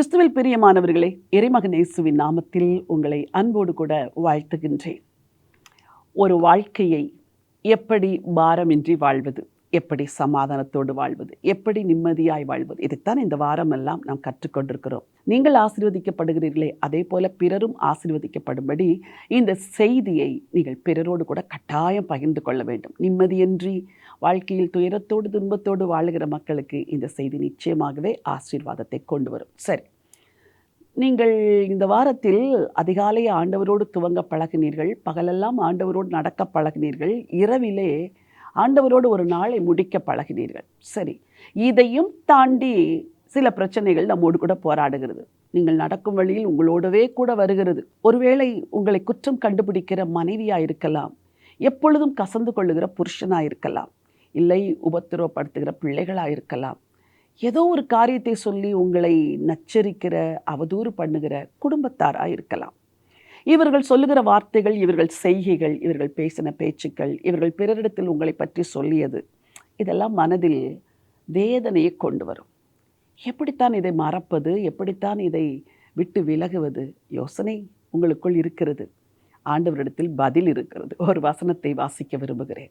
கிறிஸ்துவில் பிரியமானவர்களே இறைமகன் இயேசுவின் நாமத்தில் உங்களை அன்போடு கூட வாழ்த்துகின்றேன். ஒரு வாழ்க்கையை எப்படி பாரமின்றி வாழ்வது? எப்படி சமாதானத்தோடு வாழ்வது எப்படி நிம்மதியாய் வாழ்வது இதைத்தான் இந்த வாரம் எல்லாம் நாம் கற்றுக்கொண்டிருக்கிறோம். நீங்கள் ஆசீர்வதிக்கப்படுகிறீர்களே அதே போல பிறரும் ஆசீர்வதிக்கப்படும்படி இந்த செய்தியை நீங்கள் பிறரோடு கூட கட்டாயம் பகிர்ந்து கொள்ள வேண்டும். நிம்மதியின்றி வாழ்க்கையில் துயரத்தோடு துன்பத்தோடு வாழுகிற மக்களுக்கு இந்த செய்தி நிச்சயமாகவே ஆசீர்வாதத்தை கொண்டு வரும். சரி நீங்கள் இந்த வாரத்தில் அதிகாலை ஆண்டவரோடு துவங்க பழகினீர்கள் பகலெல்லாம் ஆண்டவரோடு நடக்க பழகினீர்கள் இரவிலே ஆண்டவரோடு ஒரு நாளை முடிக்க பழகினீர்கள். சரி இதையும் தாண்டி சில பிரச்சனைகள் நம்மோடு கூட போராடுகிறது. நீங்கள் நடக்கும் வழியில் உங்களோடவே கூட வருகிறது. ஒருவேளை உங்களை குற்றம் கண்டுபிடிக்கிற மனைவியாக இருக்கலாம். எப்பொழுதும் கசந்து கொள்ளுகிற புருஷனாக இருக்கலாம். இல்லை உபத்திரவப்படுத்துகிற பிள்ளைகளாக இருக்கலாம். ஏதோ ஒரு காரியத்தை சொல்லி உங்களை நச்சரிக்கிற அவதூறு பண்ணுகிற குடும்பத்தாராக இருக்கலாம். இவர்கள் சொல்லுகிற வார்த்தைகள் இவர்கள் செய்கைகள் இவர்கள் பேசின பேச்சுக்கள் இவர்கள் பிறரிடத்தில் உங்களை பற்றி சொல்லியது இதெல்லாம் மனதில் வேதனையை கொண்டு வரும். எப்படித்தான் இதை மறப்பது எப்படித்தான் இதை விட்டு விலகுவது? யோசனை உங்களுக்குள் இருக்கிறது. ஆண்டவரிடத்தில் பதில் இருக்கிறது. ஒரு வசனத்தை வாசிக்க விரும்புகிறேன்.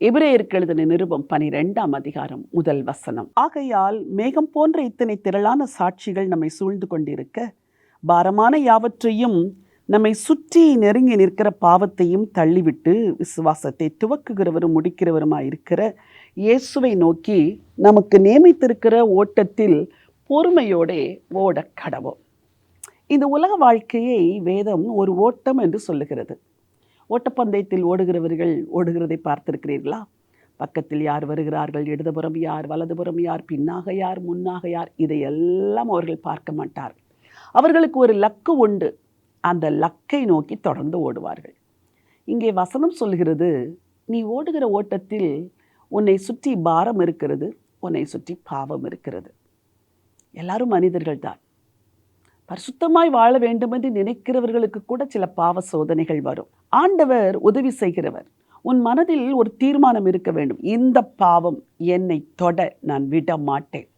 எபிரேயருக்கு எழுதின நிருபம் பனிரெண்டாம் அதிகாரம் முதல் வசனம். ஆகையால் மேகம் போன்ற இத்தனை திரளான சாட்சிகள் நம்மை சூழ்ந்து கொண்டிருக்க பாரமான யாவற்றையும் நம்மை சுற்றி நெருங்கி நிற்கிற பாவத்தையும் தள்ளிவிட்டு விசுவாசத்தை துவக்குகிறவரும் முடிக்கிறவருமாய் இருக்கிற இயேசுவை நோக்கி நமக்கு நியமித்திருக்கிற ஓட்டத்தில் பொறுமையோடே ஓட கடவோம். இந்த உலக வாழ்க்கையை வேதம் ஒரு ஓட்டம் என்று சொல்லுகிறது. ஓட்டப்பந்தயத்தில் ஓடுகிறவர்கள் ஓடுகிறதை பார்த்திருக்கிறீர்களா? பக்கத்தில் யார் வருகிறார்கள்? இடதுபுறம் யார்? வலதுபுறம் யார்? பின்னாக யார்? முன்னாக யார்? இதையெல்லாம் அவர்கள் பார்க்க மாட்டார்கள். அவர்களுக்கு ஒரு லக்கு உண்டு. அந்த லக்கை நோக்கி தொடர்ந்து ஓடுவார்கள். இங்கே வசனம் சொல்கிறது நீ ஓடுகிற ஓட்டத்தில் உன்னை சுற்றி பாரம் இருக்கிறது உன்னை சுற்றி பாவம் இருக்கிறது. எல்லாரும் மனிதர்கள் தான். பரிசுத்தமாய் வாழ வேண்டும் என்று நினைக்கிறவர்களுக்கு கூட சில பாவ சோதனைகள் வரும். ஆண்டவர் உதவி செய்கிறவர். உன் மனதில் ஒரு தீர்மானம் இருக்க வேண்டும். இந்த பாவம் என்னை தொட நான் விட மாட்டேன்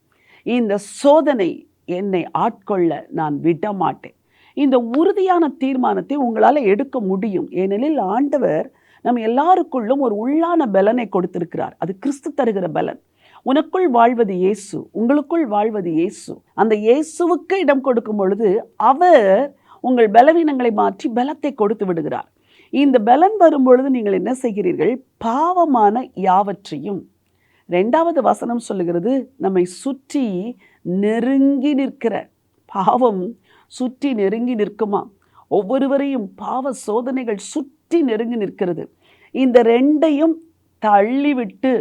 இந்த சோதனை என்னை ஆட்கொள்ள நான் விட மாட்டேன் இந்த உறுதியான தீர்மானத்தை உங்களால் எடுக்க முடியும். ஏனெனில் ஆண்டவர் நம்ம எல்லாருக்குள்ளும் ஒரு உள்ளான பலனை கொடுத்திருக்கிறார். அது கிறிஸ்து தருகிற பலன். உனக்குள் வாழ்வது இயேசு உங்களுக்குள் வாழ்வது இயேசு. அந்த இயேசுவுக்கு இடம் கொடுக்கும் பொழுது அவர் உங்கள் பலவீனங்களை மாற்றி பலத்தை கொடுத்து விடுகிறார். இந்த பலன் வரும்பொழுது நீங்கள் என்ன செய்கிறீர்கள்? பாவமான யாவற்றையும். ரெண்டாவது வசனம் சொல்லுகிறது நம்மை சுற்றி நெருங்கி நிற்கிற. பாவம் சுற்றி நெருங்கி நிற்குமா? ஒவ்வொருவரையும் பாவ சோதனைகள் சுற்றி நெருங்கி நிற்கிறது. இந்த ரெண்டையும் தள்ளிவிட்டு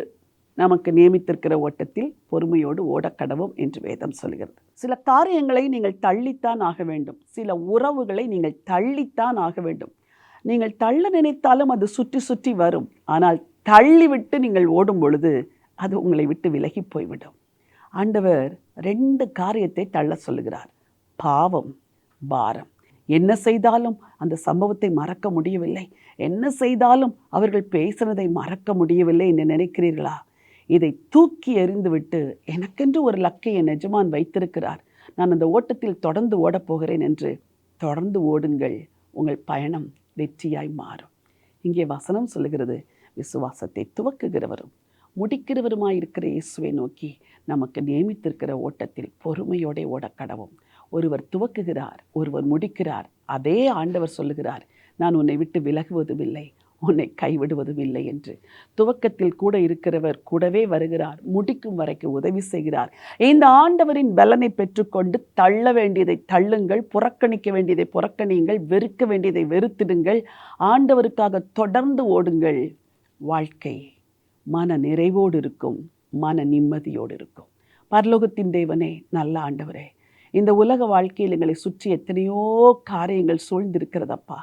நமக்கு நியமித்திருக்கிற ஓட்டத்தில் பொறுமையோடு ஓடக்கடவும் என்று வேதம் சொல்கிறது. சில காரியங்களை நீங்கள் தள்ளித்தான் ஆக வேண்டும். சில உறவுகளை நீங்கள் தள்ளித்தான் ஆக வேண்டும். நீங்கள் தள்ள நினைத்தாலும் அது சுற்றி சுற்றி வரும். ஆனால் தள்ளிவிட்டு நீங்கள் ஓடும் பொழுது அது உங்களை விட்டு விலகி போய்விடும். ஆண்டவர் ரெண்டு காரியத்தை தள்ள சொல்லுகிறார். பாவம் பாரம். என்ன செய்தாலும் அந்த சம்பவத்தை மறக்க முடியவில்லை. என்ன செய்தாலும் அவர்கள் பேசினதை மறக்க முடியவில்லை என்று நினைக்கிறீர்களா? இதை தூக்கி எறிந்துவிட்டு எனக்கென்று ஒரு லக்கை என் எஜமான் வைத்திருக்கிறார். நான் அந்த ஓட்டத்தில் தொடர்ந்து ஓடப் போகிறேன் என்று தொடர்ந்து ஓடுங்கள். உங்கள் பயணம் வெற்றியாய் மாறும். இங்கே வசனம் சொல்லுகிறது. விசுவாசத்தை துவக்குகிறவரும் முடிக்கிறவருமாயிருக்கிற இயேசுவை நோக்கி நமக்கு நியமித்திருக்கிற ஓட்டத்தில் பொறுமையோടെ ஓடக்கடவும் ஒருவர் துவக்குகிறார் ஒருவர் முடிக்கிறார். அதே ஆண்டவர் சொல்லுகிறார் நான் உன்னை விட்டு விலகுவதும் இல்லை உன்னை கைவிடுவதும் இல்லை என்று. துவக்கத்தில் கூட இருக்கிறவர் கூடவே வருகிறார் முடிக்கும் வரைக்கு உதவி செய்கிறார். இந்த ஆண்டவரின் பலனை பெற்றுக்கொண்டு தள்ள வேண்டியதை தள்ளுங்கள் புறக்கணிக்க வேண்டியதை புறக்கணியுங்கள் வெறுக்க வேண்டியதை வெறுத்திடுங்கள். ஆண்டவருக்காக தொடர்ந்து ஓடுங்கள். வாழ்க்கை மன நிறைவோடு இருக்கும் மன நிம்மதியோடு இருக்கும். பரலோகத்தின் தேவனே நல்ல ஆண்டவரே இந்த உலக வாழ்க்கையில் எங்களை சுற்றி எத்தனையோ காரியங்கள் சூழ்ந்திருக்கிறதப்பா.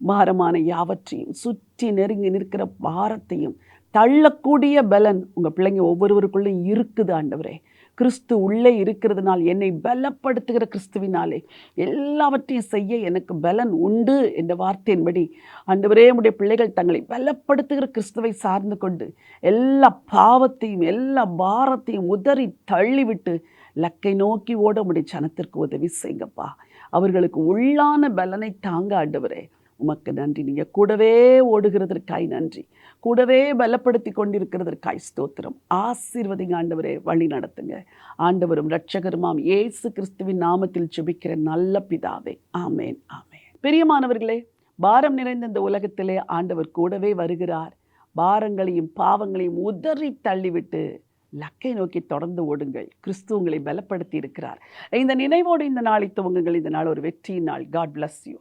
பாரமான யாவற்றையும் சுற்றி நெருங்கி நிற்கிற பாரத்தையும் தள்ளக்கூடிய பலன் உங்கள் பிள்ளைங்க ஒவ்வொருவருக்குள்ளும் இருக்குது ஆண்டவரே. கிறிஸ்து உள்ளே இருக்கிறதுனால் என்னை பலப்படுத்துகிற கிறிஸ்துவினாலே எல்லாவற்றையும் செய்ய எனக்கு பலன் உண்டு என்ற வார்த்தையின்படி அண்டவரே உடைய பிள்ளைகள் தங்களை பலப்படுத்துகிற கிறிஸ்துவை சார்ந்து கொண்டு எல்லா பாவத்தையும் எல்லா பாரத்தையும் உதறி தள்ளிவிட்டு லக்கை நோக்கி ஓட முடிய ஜனத்திற்கு உதவி செய்யுங்கப்பா. அவர்களுக்கு உள்ளான பலனை தாங்க ஆண்டவரே. உமக்கு நன்றி. நீங்கள் கூடவே ஓடுகிறதற்காய் நன்றி. கூடவே பலப்படுத்தி கொண்டிருக்கிறதற்காய் ஸ்தோத்திரம். ஆசீர்வதிங்க ஆண்டவரே. வழி நடத்துங்க. ஆண்டவரும் ரட்சகருமாம் இயேசு கிறிஸ்துவின் நாமத்தில் ஜெபிக்கிற நல்ல பிதாவே. ஆமேன் ஆமேன். பிரியமானவர்களே பாரம் நிறைந்த இந்த உலகத்திலே ஆண்டவர் கூடவே வருகிறார். பாரங்களையும் பாவங்களையும் உதறி தள்ளிவிட்டு லக்கை நோக்கி தொடர்ந்து ஓடுங்கள். கிறிஸ்து உங்களை பலப்படுத்தி இருக்கிறார் இந்த நினைவோடு இந்த நாளை துவங்குங்கள். இந்த நாள் ஒரு வெற்றியின் நாள். God bless you